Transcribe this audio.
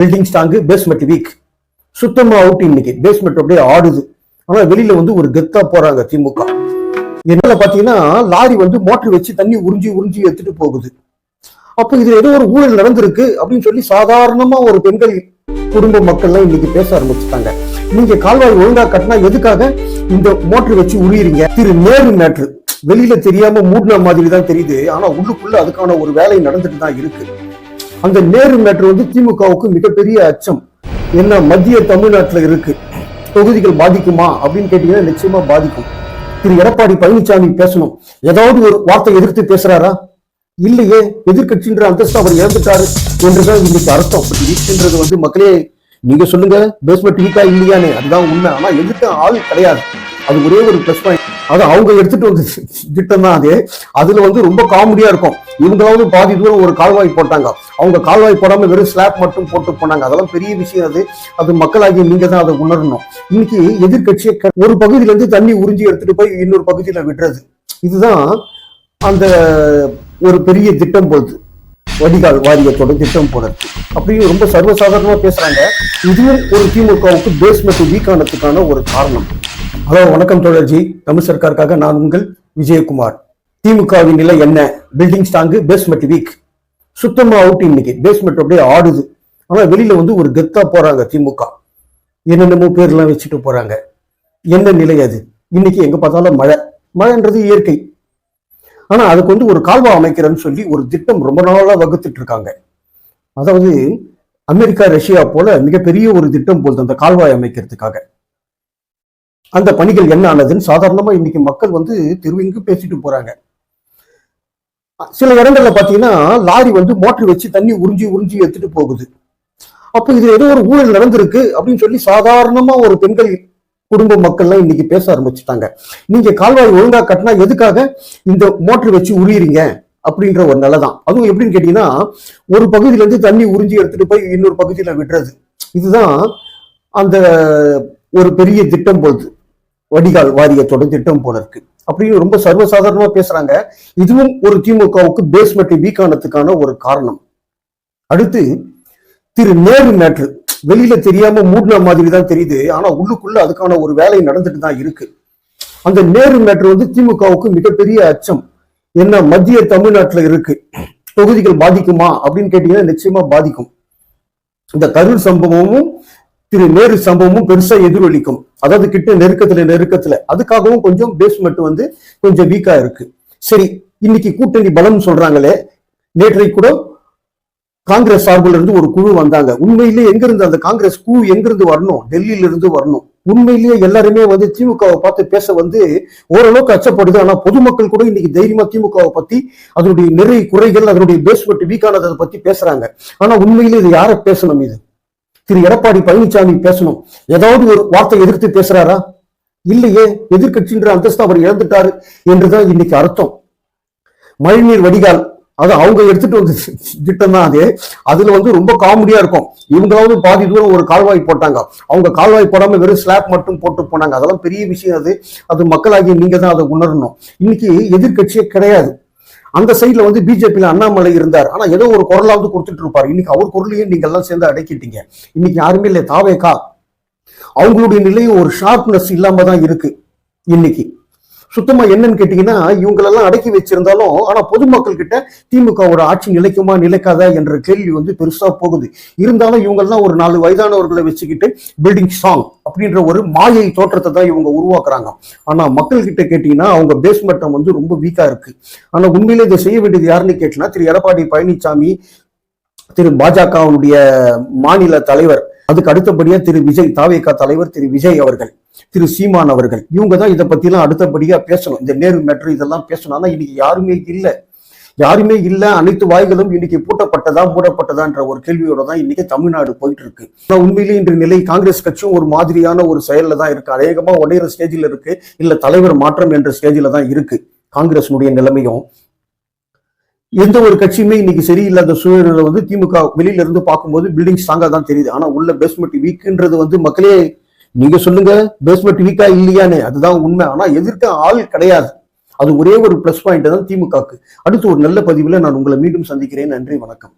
Building strong basement weak சுத்தமா out இன்னைக்கு. Basement அப்படியே ஆடுது. ஆனா வெளியில வந்து ஒரு கெத்தா போறாங்க திமுக. என்னால பாத்தீங்கன்னா லாரி வந்து மோட்டர் வச்சு தண்ணி உறிஞ்சி உறிஞ்சி எடுத்துட்டு போகுது. அப்ப இது ஏதோ ஒரு ஊழல் நடந்திருக்கு அப்படின்னு சொல்லி சாதாரணமா ஒரு பெண்கள் குடும்ப மக்கள்லாம் இன்னைக்கு பேச ஆரம்பிச்சுட்டாங்க. நீங்க கால்வாய் ஒழுங்கா கட்டினா எதுக்காக இந்த மோட்டர் வச்சு உரியறீங்க? திரு நேரு மேட்ரு. வெளியில தெரியாம மூடின மாதிரி தான் தெரியுது. ஆனா உள்ளுக்குள்ள அதுக்கான ஒரு வேலை நடந்துட்டு தான் இருக்கு. அந்த நேரு மேட்ரு வந்து திமுகவுக்கு மிகப்பெரிய அச்சம். என்ன மத்திய தமிழ்நாட்டுல இருக்கு. தொகுதிகள் பாதிக்குமா அப்படின்னு கேட்டீங்கன்னா நிச்சயமா பாதிக்கும். திரு எடப்பாடி பழனிசாமி பேசணும். ஏதாவது ஒரு வார்த்தை எதிர்த்து பேசுறாரா? இல்லையே. எதிர்க்கட்சின்ற அந்தஸ்து அவர் இழந்துட்டாரு என்றுதான் இன்னைக்கு அர்த்தம். பட் வீக்ன்றது வந்து மக்களே நீங்க சொல்லுங்க. பேஸ்மெண்ட் வீக்கா இல்லையானே. அதுதான் உண்மை. ஆனா எதிர்க்க ஆள் கிடையாது. அது ஒரே ஒரு பிளஸ் பாயிண்ட் அது அவங்க எடுத்துட்டு வந்து திட்டம் தான் அது. அதுல வந்து ரொம்ப காமெடியா இருக்கும். இவங்களாவது பாதி தூரம் ஒரு கால்வாய் போட்டாங்க. அவங்க கால்வாய் போடாம வெறும் ஸ்லாப் மட்டும் போட்டு போனாங்க. அதெல்லாம் பெரிய விஷயம் அது. அது மக்களாகி நீங்க தான் அதை உணரணும். இன்னைக்கு எதிர்கட்சியை ஒரு பகுதியில இருந்து தண்ணி உறிஞ்சி எடுத்துட்டு போய் இன்னொரு பகுதியில விடுறது. இதுதான் அந்த ஒரு பெரிய திட்டம் போகுது வடிகால் வாரியத்தோட திட்டம் போனது அப்படியும் ரொம்ப சர்வசாதாரணமா பேசுறாங்க. இதுவும் ஒரு திமுகவுக்கு பேஸ்மெண்ட் வீக் ஆனதுக்கான ஒரு காரணம். ஹலோ வணக்கம் தோழர்ஜி. தமிழ் சர்க்காருக்காக நான் உங்கள் விஜயகுமார். திமுகவின் நிலை என்ன? பில்டிங் ஸ்டாங்கு பேஸ்மெண்ட் வீக் சுத்தமா அவுட் இன்னைக்கு. பேஸ்மெண்ட் அப்படியே ஆடுது. ஆனா வெளியில வந்து ஒரு கெத்தா போறாங்க திமுக. என்னென்னமோ பேர்லாம் வச்சுட்டு போறாங்க. என்ன நிலை அது? இன்னைக்கு எங்க பார்த்தாலும் மழை. மழைன்றது இயற்கை. ஆனா அதுக்கு வந்து ஒரு கால்வா அமைக்கிறேன்னு சொல்லி ஒரு திட்டம் ரொம்ப நாளா வகுத்துட்டு இருக்காங்க. அதாவது அமெரிக்கா ரஷ்யா போல மிகப்பெரிய ஒரு திட்டம் போல் அந்த கால்வாய் அமைக்கிறதுக்காக. அந்த பணிகள் என்ன ஆனதுன்னு சாதாரணமா இன்னைக்கு மக்கள் வந்து தெருவிங்கு பேசிட்டு போறாங்க. சில இடங்கள்ல பாத்தீங்கன்னா லாரி வந்து மோட்டர் வச்சு தண்ணி உறிஞ்சி உறிஞ்சி எடுத்துட்டு போகுது. அப்போ இது ஏதோ ஒரு ஊழல் நடந்திருக்கு அப்படின்னு சொல்லி சாதாரணமா ஒரு பெண்கள் குடும்ப மக்கள்லாம் இன்னைக்கு பேச ஆரம்பிச்சுட்டாங்க. நீங்க கால்வாய் ஒழுங்கா கட்டினா எதுக்காக இந்த மோட்டர் வச்சு உரியறீங்க அப்படின்ற ஒரு நிலை தான் அதுவும் எப்படின்னு கேட்டீங்கன்னா ஒரு பகுதியில இருந்து தண்ணி உறிஞ்சி எடுத்துட்டு போய் இன்னொரு பகுதியில விடுறது. இதுதான் அந்த ஒரு பெரிய திட்டம் போகுது வடிகால் வாரியத்தோட திட்டம் போல இருக்கு அப்படின்னு ரொம்ப சர்வசாதாரணமா பேசுறாங்க. இதுவும் ஒரு திமுகவுக்கு பேஸ்மெண்ட் வீக்கானதுக்கான ஒரு காரணம். அடுத்து திரு நேரு மேட்ரு. வெளியில தெரியாம மூடின மாதிரி தான் தெரியுது. ஆனா உள்ளுக்குள்ள அதுக்கான ஒரு வேலை நடந்துட்டு தான் இருக்கு. அந்த நேரு மேட்ரு வந்து திமுகவுக்கு மிகப்பெரிய அச்சம். என்ன மத்திய தமிழ்நாட்டுல இருக்கு. தொகுதிகள் பாதிக்குமா? அப்படின்னு கேட்டீங்கன்னா நிச்சயமா பாதிக்கும். இந்த கரூர் சம்பவமும் திரு நேரு சம்பவமும் பெருசா எதிரொலிக்கும். அதாவது கிட்ட நெருக்கத்துல நெருக்கத்துல. அதுக்காகவும் கொஞ்சம் பேஸ்மெண்ட் வந்து கொஞ்சம் வீக்கா இருக்கு. சரி இன்னைக்கு கூட்டணி பலம் சொல்றாங்களே நேற்றைக்கு கூட காங்கிரஸ் சார்பில் இருந்து ஒரு குழு வந்தாங்க. உண்மையிலேயே எங்க இருந்து அந்த காங்கிரஸ் குழு எங்கிருந்து வரணும்? டெல்லியில இருந்து வரணும். உண்மையிலேயே எல்லாருமே வந்து திமுகவை பார்த்து பேச வந்து ஓரளவுக்கு அச்சப்படுது. ஆனா பொதுமக்கள் கூட இன்னைக்கு தைரியமா திமுகவை பத்தி அதனுடைய நிறை குறைகள் அதனுடைய பேஸ்மெண்ட் வீக்கானதை பத்தி பேசுறாங்க. ஆனா உண்மையிலேயே இது யாரை பேசணும் இது? திரு எடப்பாடி பழனிசாமி பேசணும். ஏதாவது ஒரு வார்த்தை எதிர்த்து பேசுறாரா? இல்லையே எதிர்க்கட்சின்ற அந்தஸ்து அவர் இழந்துட்டாரு என்றுதான் இன்னைக்கு அர்த்தம். மழைநீர் வடிகால் அது அவங்க எடுத்துட்டு வந்து திட்டம் தான் அது. அதுல வந்து ரொம்ப காமெடியா இருக்கும். இவங்களாவது பாதி தூரம் ஒரு கால்வாய் போட்டாங்க. அவங்க கால்வாய் போடாம வெறும் ஸ்லாப் மட்டும் போட்டு போனாங்க. அதெல்லாம் பெரிய விஷயம் அது. அது மக்களாகி நீங்க தான் அதை உணரணும். இன்னைக்கு எதிர்க்கட்சியே கிடையாது. அந்த சைடுல வந்து பிஜேபியில அண்ணாமலை இருந்தார். ஆனா ஏதோ ஒரு குரலாவது கொடுத்துட்டு இருப்பார். இன்னைக்கு அவர் குரலையும் நீங்க எல்லாம் சேர்ந்து அடக்கிட்டீங்க. இன்னைக்கு யாருமே இல்லை தாவேக்கா அவங்களுடைய நிலையும் ஒரு ஷார்ப்னஸ் இல்லாம தான் இருக்கு இன்னைக்கு. சுத்தமா என்னன்னு கேட்டீங்கன்னா இவங்களெல்லாம் அடக்கி வச்சிருந்தாலும் ஆனா பொதுமக்கள் கிட்ட திமுகவோட ஆட்சி நிலைக்குமா நிலைக்காதா என்ற கேள்வி வந்து பெருசா போகுது. இருந்தாலும் இவங்கெல்லாம் ஒரு நாலு வயதானவர்களை வச்சுக்கிட்டு பில்டிங் ஸ்ட்ராங் அப்படின்ற ஒரு மாயை தோற்றத்தை தான் இவங்க உருவாக்குறாங்க. ஆனா மக்கள் கிட்ட கேட்டீங்கன்னா அவங்க பேஸ்மெண்டம் வந்து ரொம்ப வீக்கா இருக்கு. ஆனா உண்மையிலே இதை செய்ய வேண்டியது யாருன்னு கேட்டீங்கன்னா திரு எடப்பாடி பழனிசாமி திரு பாஜகவுடைய மாநில தலைவர் அதுக்கு அடுத்தபடியா திரு விஜய் தாவேகா தலைவர் திரு விஜய் அவர்கள். திரு சீமான் அவர்கள். இவங்க தான் இதை பற்றிலாம் அடுத்தபடியா பேசணும். இந்த நேரு மெட்ரோ இதெல்லாம் பேசணும். ஆனா இன்னைக்கு யாருமே இல்லை. யாருமே இல்லை. அனைத்து வாய்களும் இன்னைக்கு பூட்டப்பட்டதா மூடப்பட்டதான்ற ஒரு கேள்வியோட தான் இன்னைக்கு தமிழ்நாடு போயிட்டு இருக்கு உண்மையிலே இன்று நிலை காங்கிரஸ் கட்சியும் ஒரு மாதிரியான ஒரு செயல்ல தான் இருக்கு. அநேகமா உடையிற ஸ்டேஜில் இருக்கு. இல்ல தலைவர் மாற்றம் என்ற ஸ்டேஜில் தான் இருக்கு காங்கிரஸ்னுடைய நிலைமையும். எந்த ஒரு கட்சியுமே இன்னைக்கு சரியில்லாத சூழலில் வந்து திமுக வெளியில இருந்து பார்க்கும்போது பில்டிங் ஸ்ட்ராங்காக தான் தெரியுது. ஆனா உள்ள பேஸ்மெண்ட் வீக்குன்றது வந்து மக்களே நீங்க சொல்லுங்க பேஸ்மெண்ட் வீக்கா இல்லையானே அதுதான் உண்மை. ஆனா எதிர்க்க ஆள் கிடையாது. அது ஒரே ஒரு பிளஸ் பாயிண்ட் தான் திமுகக்கு அடுத்து ஒரு நல்ல பதிவுல நான் உங்களை மீண்டும் சந்திக்கிறேன். நன்றி வணக்கம்.